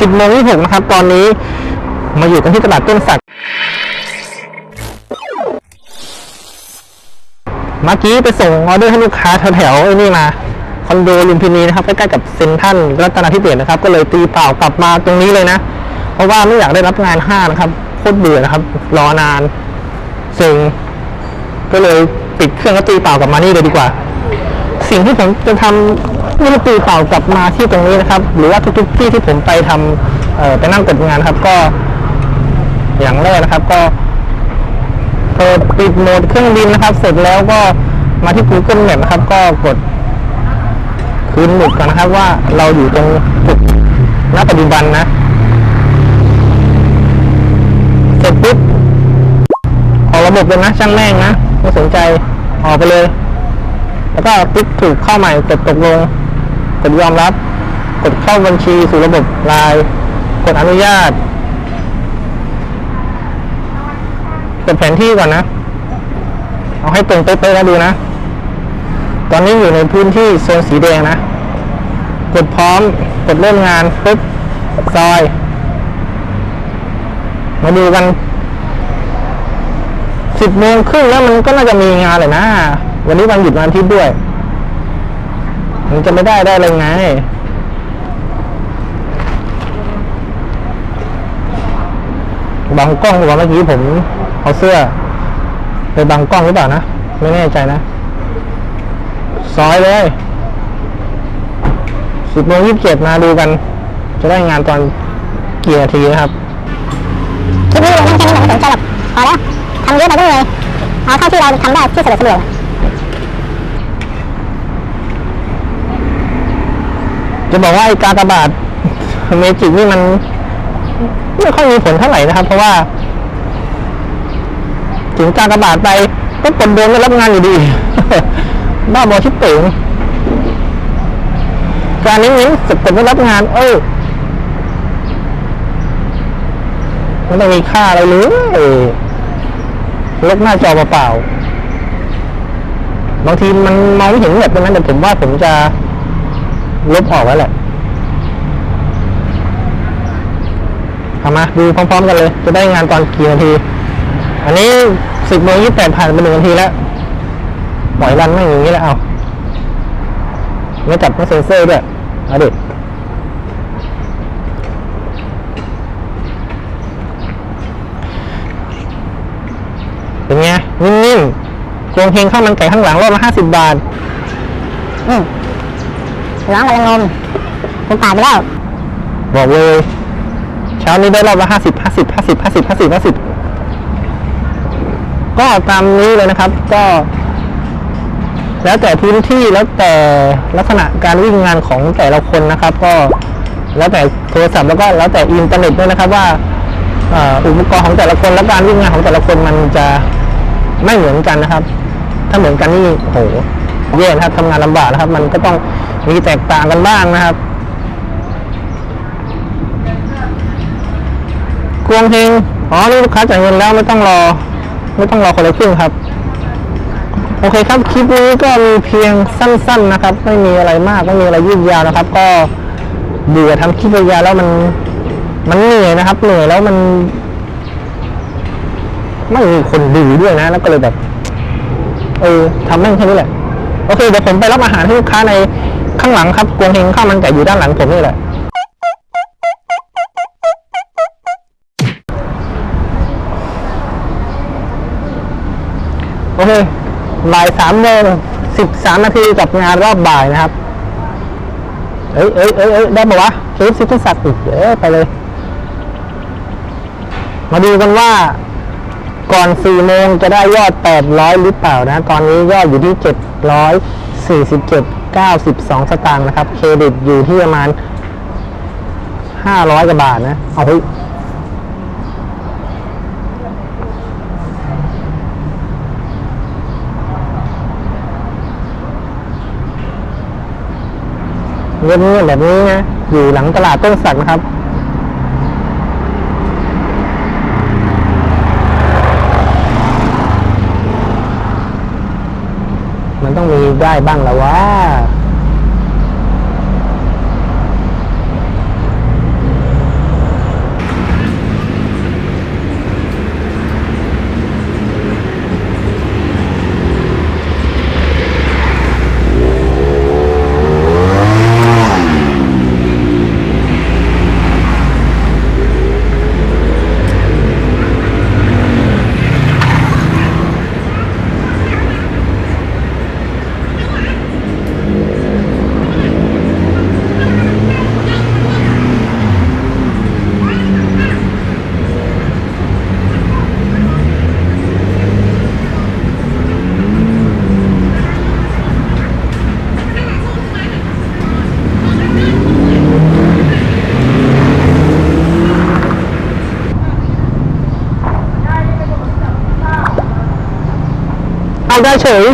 สิบโมงยี่หกนะครับ ตอนนี้มาอยู่กันที่ตลาดต้นสัก เมื่อกี้ไปส่งออเดอร์ให้ลูกค้าแถวๆไอ้นี่มาคอนโดลุมพินีนะครับใกล้ๆกับเซ็นทรัลรัตนาธิเบศนะครับ ก็เลยตีเปล่ากลับมาตรงนี้เลยนะ เพราะว่าไม่อยากได้รับงานห้างนะครับโคตรเบื่อนะครับ รอนานเซ็งก็เลยปิดเครื่องแล้วตีเปล่ากลับมานี่เลยดีกว่า สิ่งที่ผมจะทำนี่ตีเปล่ากลับมาที่ตรงนี้นะครับ หรือว่าทุกๆที่ที่ผมไปทำเอ่อไปนั่งกดงานครับก็ อย่างแรกนะครับ ก็เปิดปิดโหมดเครื่องบินนะครับ เสร็จแล้วก็มาที่ Google Map นะครับ ก็กดคืนหมุดกันนะครับว่าเราอยู่ตรงจุดณปัจจุบันนะ เสร็จปุ๊บออกระบบเลยนะช่างแม่งนะ ไม่สนใจออกไปเลย แล้วก็ติ๊กถูกเข้าใหม่กดตกลง กดยอมรับ กดเข้าบัญชีสู่ระบบไลน์กดอนุญาต กดแผนที่ก่อนนะ เอาให้ตรงเป๊ะๆแล้วดูนะ ตอนนี้อยู่ในพื้นที่โซนสีแดงนะ กดพร้อม กดเริ่มงานปุ๊บซอย มาดูกันสิบโมงครึ่งแล้วมันก็น่าจะมีงานเลยนะ วันนี้วันหยุดวันอาทิตย์ด้วย มันจะไม่ได้ได้เลยไงบางกล้องบอกว่าเมื่อกี้ผมเอาเสื้อไปบังกล้องหรือเปล่านะ ไม่แน่ใจนะซอยเลยสิบโมงยี่สิบเจ็ดมาดูกัน จะได้งานตอนกี่นาทีนะครับคลิปนี้ลงแค่นี้ไม่สนใจหรอกพอแล้วทำเยอะไปก็เลยเอาเท่าที่เราทำได้ที่สะดวกสะดวก จะบอกว่าไอ้การตบาดเมจิกนี่มันไม่ค่อยมีผลเท่าไหร่นะครับ เพราะว่า ถึงการกระบาดไปก็กดโดนไม่รับงานอยู่ดี บ้าบอชิบเป๋งการนี้นี้สกดไม่รับงาน เออไม่ต้องมีค่าอะไรเลยลบหน้าจอเปล่าบางทีมันมองไม่เห็นแบบนั้นแต่ผมว่าผมจะ ลบออกแล้วแหละเอามาดูพร้อมๆกันเลย จะได้งานตอนกี่นาที อันนี้สิบโมงยี่แปดผ่านไปหนึ่งนาทีแล้ว ปล่อยรันไม่อย่างนี้แล้วเอาไม่จับไม่เซ็นเซอร์ด้วยเอาดิเป็นไง นิ่มๆกวงเพลงข้าวมันไก่ข้างหลังรอบละห้าสิบบาท อืม ร้องกันละงมคุณป่าดไปแล้ว บอกเลย เช้านี้ได้รอบละห้าสิบห้าสิบห้าสิบห้าสิบห้าสิบห้าสิบก็ตามนี้เลยนะครับ ก็ แล้วแต่พื้นที่แล้วแต่ลักษณะการวิ่งงานของแต่ละคนนะครับ ก็แล้วแต่โทรศัพท์แล้วก็แล้วแต่อินเทอร์เน็ตด้วยนะครับว่าเอ่ออุปกรณ์ของแต่ละคนและการวิ่งงานของแต่ละคนมันจะไม่เหมือนกันนะครับ ถ้าเหมือนกันนี่โห แย่นะครับทำงานลำบากนะครับ มันก็ต้องมีแตกต่างกันบ้างนะครับกวงเพลงอ๋อนี่ลูกค้าจ่ายเงินแล้วไม่ต้องรอ ไม่ต้องรอคนละครึ่งครับ โอเคครับคลิปนี้ก็มีเพียงสั้น ๆนะครับ ไม่มีอะไรมากไม่มีอะไรยืดยาวนะครับ ก็เบื่อทำคลิปยาวแล้วมันมันเหนื่อยนะครับเหนื่อยแล้วมันไม่มีคนดูด้วยนะ แล้วก็เลยแบบ เออทำแม่งแค่นี้แหละ โอเคเดี๋ยวผมไปรับอาหารให้ลูกค้าในข้างหลังครับกวงเฮงข้าวมันไก่อยู่ด้านหลังผมนี่แหละโอเคบ่ายสามโมงสิบสามนาทีกับงานรอบบ่ายนะครับ เอ้ยเอ้ยเอ้ยเอ้ยได้ปะวะเคฟซิตี้สัตว์อีกเอ้ยไปเลย มาดูกันว่าก่อนสี่โมงจะได้ยอดแปดร้อยหรือเปล่านะ ตอนนี้ยอดอยู่ที่ เจ็ดร้อยสี่สิบเจ็ดเก้าสิบสองสตางค์นะครับ เครดิตอยู่ที่ประมาณห้าร้อยกว่าบาทนะ เอาเฮ้ยเงียบๆแบบนี้นะ อยู่หลังตลาดต้นสักนะครับ มันต้องมี ได้บ้างแล้ววะ อกได้เฉย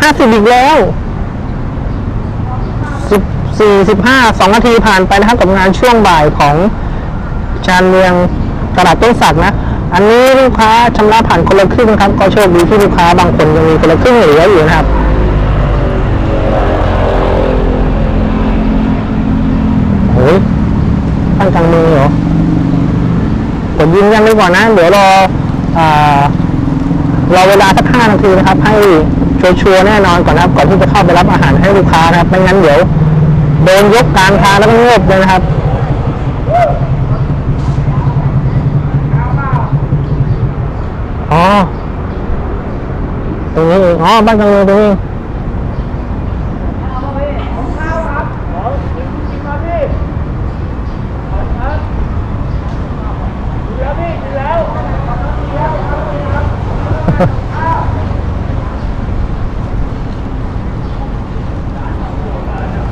ห้าสิบอีกแล้วสิบสี่สิบห้าสองนาทีผ่านไปนะครับกับงานช่วงบ่ายของชานเมืองตลาดต้นสักนะ อันนี้ลูกค้าชำระผ่านคนละครึ่งนะครับ ก็โชคดีที่ลูกค้าบางคนยังมีคนละครึ่งเหลืออยู่นะครับโอ้ยตั้งกลางมือเหรอผมยืนยันไว้ก่อนนะ เดี๋ยวรออ่า รอเวลาสักห้านาทีนะครับ ให้ชัวร์แน่นอนก่อนนะครับ ก่อนที่จะเข้าไปรับอาหารให้ลูกค้านะครับ ไม่งั้นเดี๋ยวโดนยกกลารทางแล้วก็เงียบเลยนะครับอ๋อตรงนี้เองอ๋อบ้านกลางเมืองตรงนี้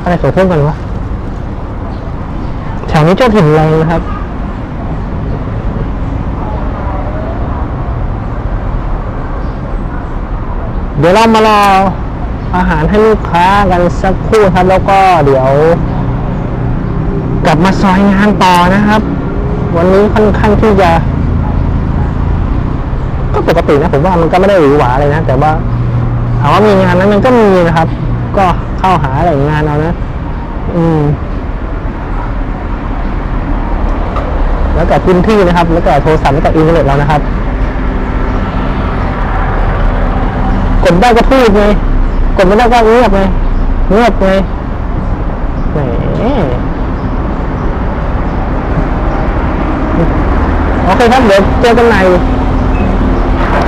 อะไรขอเพิ่มกันวะแถวนี้เจ้าถิ่นแรงนะครับเดี๋ยวเรามารออาหารให้ลูกค้ากันสักครู่ครับ แล้วก็เดี๋ยว กลับมาซอยงานต่อนะครับ วันนี้ค่อนข้างที่จะ ปกตินะผมว่ามันก็ไม่ได้หวือหวาเลยนะ แต่ว่าถามว่ามีงานนั้นมันก็มีนะครับ ก็เข้าหาอะไรงานเอานะ อืม แล้วแต่พื้นที่นะครับ แล้วแต่โทรศัพท์แล้วแต่อินเทอร์เน็ตเรานะครับกดได้ก็พูดไงกดไม่ได้ก็เงียบไงเงียบไงแหมโอเคครับเดี๋ยวเจอกันใหม่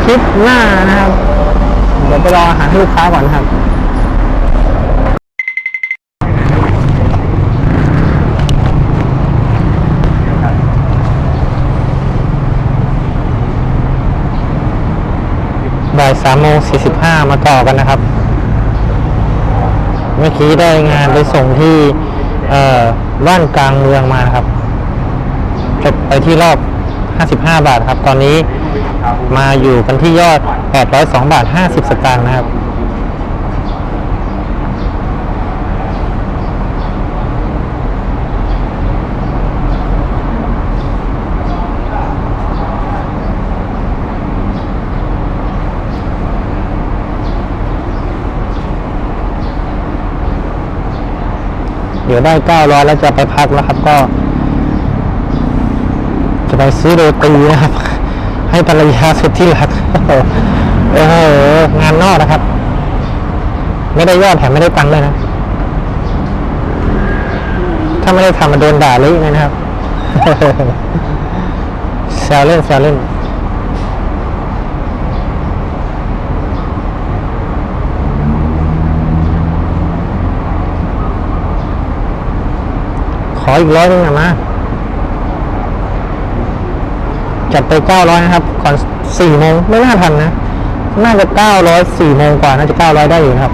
ลิปหน้านะครับ เดี๋ยวไปรออาหารให้ลูกค้าก่อนนะครับ บ่ายสามโมงสี่สิบห้ามาต่อกันนะครับ เมื่อกี้ได้งานไปส่งที่บ้านกลางเมืองมานะครับ จบไปที่รอบ 55 บาทครับ ตอนนี้มาอยู่กันที่ยอด 802 บาท 50 สตางค์นะครับ เดี๋ยวได้ 900 แล้วจะไปพักแล้วครับก็ จะไปซื้อโรตีนะครับ ให้ภรรยาสุดที่รักโอ้โหงานนอกนะครับ ไม่ได้ยอดแถมไม่ได้ตังค์เลยนะ ถ้าไม่ได้ทำมาโดนด่าเลยนะครับแซวเล่นแซวเล่นขออีกร้อยนึงนะมา จัดไปเก้าร้อยนะครับ ก่อนสี่โมงไม่น่าทันนะ น่าจะเก้าร้อยสี่โมงกว่า น่าจะเก้าร้อยได้อยู่นะครับ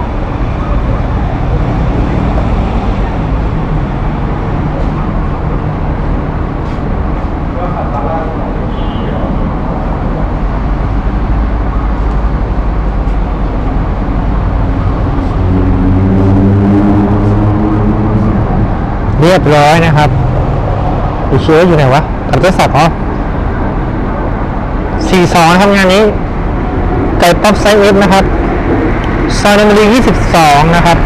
เรียบร้อยนะครับอีเชื้ออยู่ไหนวะตัดตัวสับเหรอ สี่สองทำงานนี้ ไก่ป๊อปไซส์เอฟนะครับซอยนนทบุรียี่สิบสองนะครับ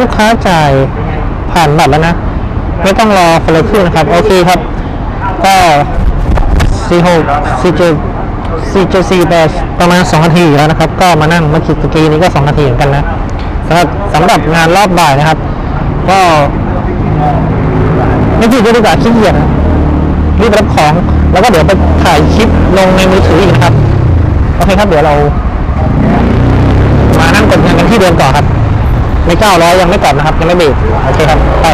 ลูกค้าจ่ายผ่านบัตรแล้วนะ ไม่ต้องรอคนละครึ่งนะครับ โอเคครับ ก็สี่หกสี่เจ็ดสี่เจ็ดสี่แปดประมาณสองนาทีแล้วนะครับ ก็มานั่งมื่อกี้ตะกี้นี้ก็สองนาทีเหมือนกันนะสำหรับสำหรับงานรอบบ่ายนะครับ ก็ไม่ผิดก็ดีกว่าขี้เกียจนะรีบรับของ แล้วก็เดี๋ยวไปถ่ายคลิปลงในมือถืออีกนะครับ โอเคครับเดี๋ยวเรา มานั่งกดเงินกันที่เดิมต่อนครับ ไม่เก้าร้อยยังไม่กลับนะครับยังไม่เบรกโอเคครับไป